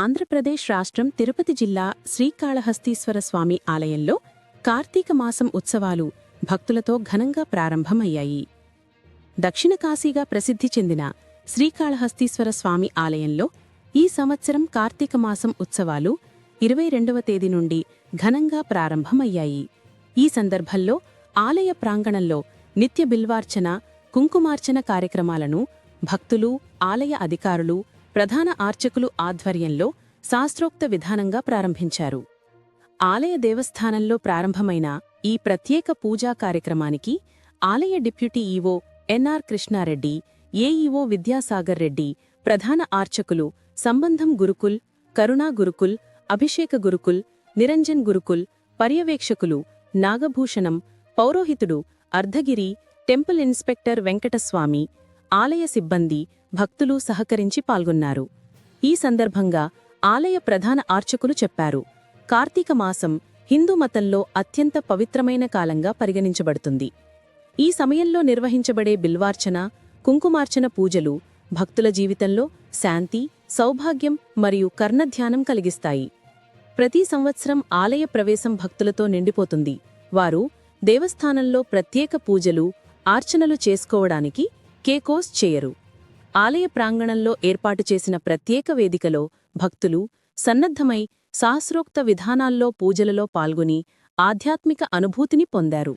ఆంధ్రప్రదేశ్ రాష్ట్రం తిరుపతి జిల్లా శ్రీకాళహస్తీశ్వర స్వామి ఆలయంలో కార్తీక మాసం ఉత్సవాలు భక్తులతో ఘనంగా ప్రారంభమయ్యాయి. దక్షిణ కాశీగా ప్రసిద్ధి చెందిన శ్రీకాళహస్తీశ్వర స్వామి ఆలయంలో ఈ సంవత్సరం కార్తీక మాసం ఉత్సవాలు ఇరవై రెండవ తేదీ నుండి ఘనంగా ప్రారంభమయ్యాయి. ఈ సందర్భంలో ఆలయ ప్రాంగణంలో నిత్య బిల్వార్చన కుంకుమార్చన కార్యక్రమాలను భక్తులు ఆలయ అధికారులు ప్రధాన ఆర్చకులు ఆధ్వర్యంలో శాస్త్రోక్త విధానంగా ప్రారంభించారు. ఆలయ దేవస్థానంలో ప్రారంభమైన ఈ ప్రత్యేక పూజా కార్యక్రమానికి ఆలయ deputy EO NR Krishnareddy AEO Vidyasagar Reddy ప్రధాన ఆర్చకులు సంబంధం గురుకుల్ కరుణా గురుకుల్ అభిషేక గురుకుల్ నిరంజన్ గురుకుల్ పర్యవేక్షకులు నాగభూషణం పౌరోహితుడు అర్ధగిరి టెంపుల్ ఇన్స్పెక్టర్ వెంకటస్వామి ఆలయ సిబ్బంది భక్తులు సహకరించి పాల్గొన్నారు. ఈ సందర్భంగా ఆలయ ప్రధాన ఆర్చకులు చెప్పారు. కార్తీక మాసం హిందూ మతంలో అత్యంత పవిత్రమైన కాలంగా పరిగణించబడుతుంది. ఈ సమయంలో నిర్వహించబడే బిల్వార్చన కుంకుమార్చన పూజలు భక్తుల జీవితంలో శాంతి సౌభాగ్యం మరియు కర్ణధ్యానం కలిగిస్తాయి. ప్రతి సంవత్సరం ఆలయ ప్రవేశం భక్తులతో నిండిపోతుంది. వారు దేవస్థానంలో ప్రత్యేక పూజలు ఆర్చనలు చేసుకోవడానికి కేకోస్ చేయరు. ఆలయ ప్రాంగణంలో ఏర్పాటు చేసిన ప్రత్యేక వేదికలో భక్తులు సన్నద్ధమై శాస్త్రోక్త విధానాల్లో పూజలలో పాల్గొని ఆధ్యాత్మిక అనుభూతిని పొందారు.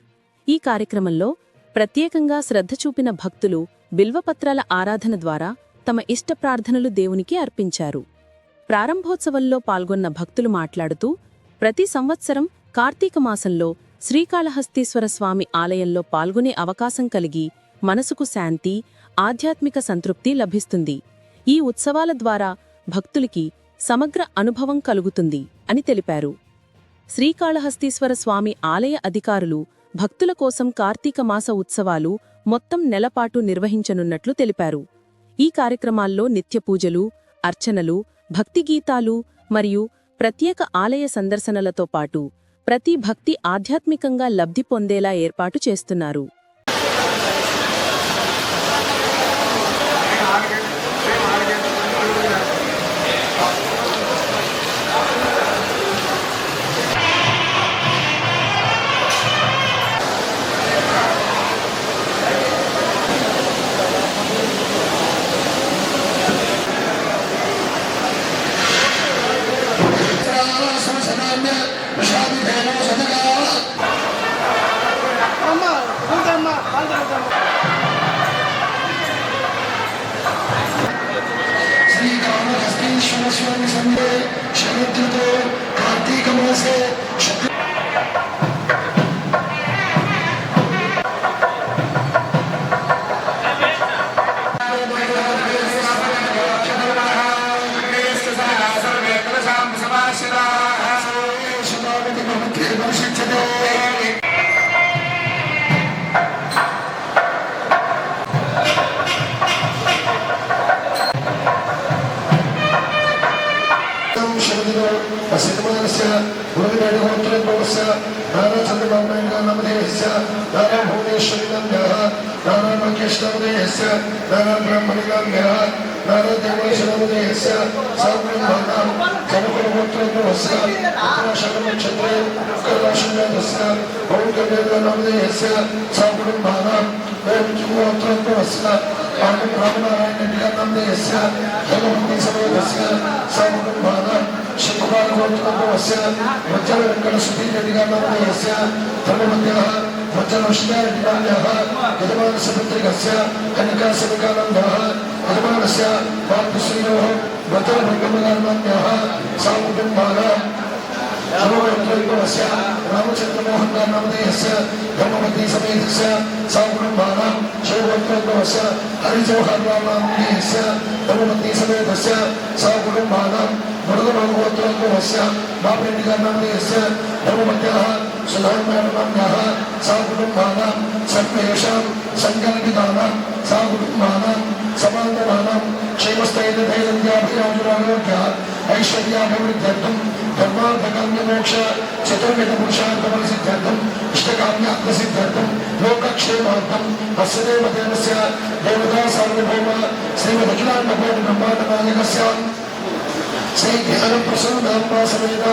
ఈ కార్యక్రమంలో ప్రత్యేకంగా శ్రద్ధ చూపిన భక్తులు బిల్వపత్రాల ఆరాధన ద్వారా తమ ఇష్ట ప్రార్థనలు దేవునికి అర్పించారు. ప్రారంభోత్సవంలో పాల్గొన్న భక్తులు మాట్లాడుతూ ప్రతి సంవత్సరం కార్తీక మాసంలో శ్రీకాళహస్తీశ్వర స్వామి ఆలయంలో పాల్గొనే అవకాశం కలిగి మనసుకు శాంతి ఆధ్యాత్మిక సంతృప్తి లభిస్తుంది. ఈ ఉత్సవాల ద్వారా భక్తులకి సమగ్ర అనుభవం కలుగుతుంది అని తెలిపారు. శ్రీకాళహస్తీశ్వర స్వామి ఆలయ అధికారులు భక్తుల కోసం కార్తీక మాస ఉత్సవాలు మొత్తం నెలపాటు నిర్వహించనున్నట్లు తెలిపారు. ఈ కార్యక్రమాల్లో నిత్య పూజలు అర్చనలు భక్తిగీతాలు మరియు ప్రత్యేక ఆలయ సందర్శనలతో పాటు ప్రతి భక్తి ఆధ్యాత్మికంగా లబ్ధి పొందేలా ఏర్పాటు చేస్తున్నారు. ಕಾಲದಲ್ಲಿ ధనం భువనేశ్వరిగం దేహ ధన మహేశ్వరదేశ ధన బ్రహ్మణిగం దేహ ధన దేవేశ్వరదేశ సర్వం సర్వపుత్రదేశ శతనక్షత్రే కళాశుదేశ భౌతదేవనమదేశ సర్వం దేవోత్రదేశ బ్రహ్మనారాయణదేశ సర్వదేశ సర్వం శివపాలగోత్రదేశ వజ్ర వెంకట సుధీర్యడిగా నమదేశ ధనమధ్య धर्ममन्यः वज्रवष्टाधिकाम्यः यजमानसपत्रिकस्य कनिकासविकानन्दः यजमानस्य मातृश्रीयोः वज्रभङ्गमगान्यः साकुटुम्बानां सर्वत्र रामचन्द्रमोहन नामधेयस्य धर्मवती समेतस्य साकुटुम्बानां शिवभद्रस्य हरिजवहर नामधेयस्य धर्मवती समेतस्य साकुटुम्बानां वरदभागवत्रस्य माप्रेमिकानामधेयस्य धर्मवत्याः సుధాత్మర్వర్గ సా కుటుంబానాం సర్వేషాం సంకల్పితానాం సా కుటుంబానాం సమాంతరానాం క్షేమస్థైర్యధైర్యాభిరాజురాగోభ్య ఐశ్వర్యాభివృద్ధ్యర్థం ధర్మార్థకామ్యమోక్ష చతుర్విధ పురుషార్థపరిసిద్ధ్యర్థం ఇష్టకామ్యాత్మసిద్ధ్యర్థం లోకక్షేమార్థం అస్య దేవదేవస్య దేవతా సార్వభౌమ శ్రీమదఖిలాండ బ్రహ్మాండ నాయకస్య శ్రీ ధ్యాన ప్రసన్నాంబా సమేత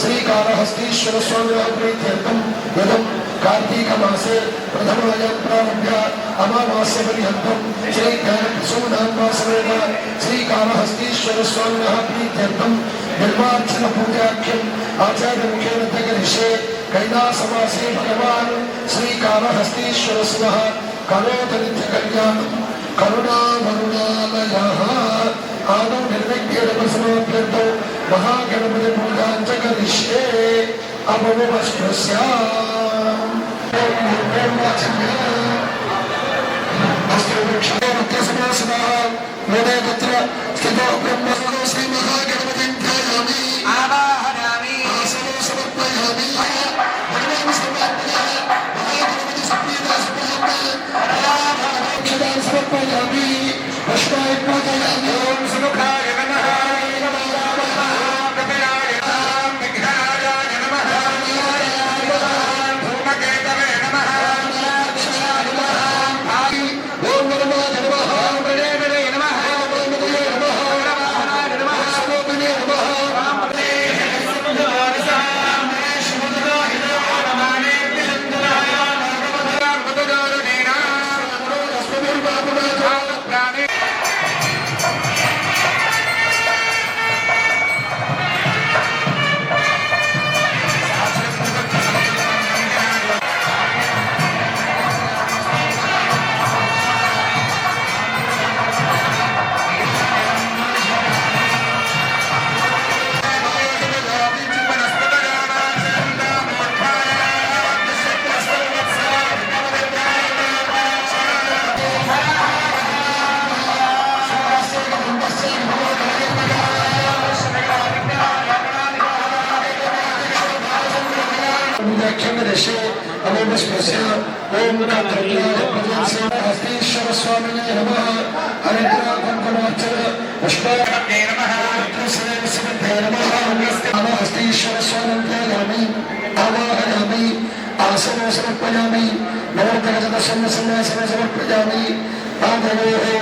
శ్రీకాళహస్తీశ్వర స్వామి ప్రీత్యర్థం యదం కార్తీక మాసే ప్రథమాయాం ప్రారంభ్య అమావాస్య పర్యంతం శ్రీ ధ్యాన ప్రసన్నాంబా సమేత శ్రీకాళహస్తీశ్వర స్వామి ప్రీత్యర్థం నిర్మార్జన పూజాఖ్యం ఆచార్య ముఖేన దగ్గరిషే కైలాసవాసే భగవాన్ శ్రీకాళహస్తీశ్వర శివ కరోత నిత్య కళ్యాణం కరుణామరుణాలయ ఆదౌ నిర్విఘ్నేన ప్రసమాప్యంతో మహాగణపతి పూజాంచ కరిష్యే అపమస్పృశ్య వేదే తత్ర స్థితో బ్రహ్మణో శ్రీ మహాగణపతిం ధ్యాయామి ದಕ್ಷಿಣದಶೆ ಅಮೋಮಸ್ಪಸ್ಯ ಓಂ ಹಸ್ತೀಶ್ವರ ಸ್ವಾಮಿನೇ ನಮಃ ಅನಿದ್ರ ಕುಂಕುಮಾರ್ಚನ ಪುಷ್ಪಾರ್ಪಣೆ ನಮಃ ನಮಃ ಹಸ್ತೀಶ್ವರ ಸ್ವಾಮಿ ನಾಮಿ ಆವಾಹಯಾಮಿ ಆಸನ ಸಮರ್ಪಯಾಮಿ ನವೋಕರಜನ ಸನ್ನ ಸನ್ನ ಸಮರ್ಪಯಾಮಿ ಆ ಭಗವೋ